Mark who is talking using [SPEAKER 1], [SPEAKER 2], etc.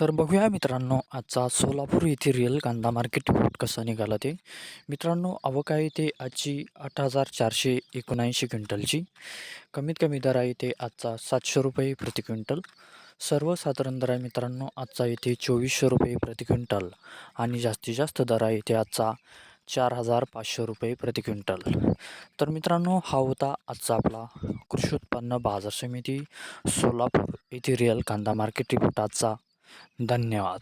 [SPEAKER 1] तर बघूया मित्रांनो आजचा सोलापूर येथे रिअल कांदा मार्केट रिपोर्ट कसा निघाला ते. मित्रांनो आवक आहे ते आजची आठ हजार चारशे एकोणऐंशी क्विंटलची. कमीत कमी दर आहे ते आजचा सातशे रुपये प्रति क्विंटल. सर्वसाधारण दर आहे मित्रांनो आजचा येथे चोवीसशे रुपये प्रति क्विंटल. आणि जास्तीत जास्त दर आहे ते आजचा चार हजार पाचशे रुपये प्रति क्विंटल. तर मित्रांनो हा होता आजचा आपला कृषी उत्पन्न बाजार समिती सोलापूर येथे रिअल कांदा मार्केट रिपोर्ट आजचा. धन्यवाद.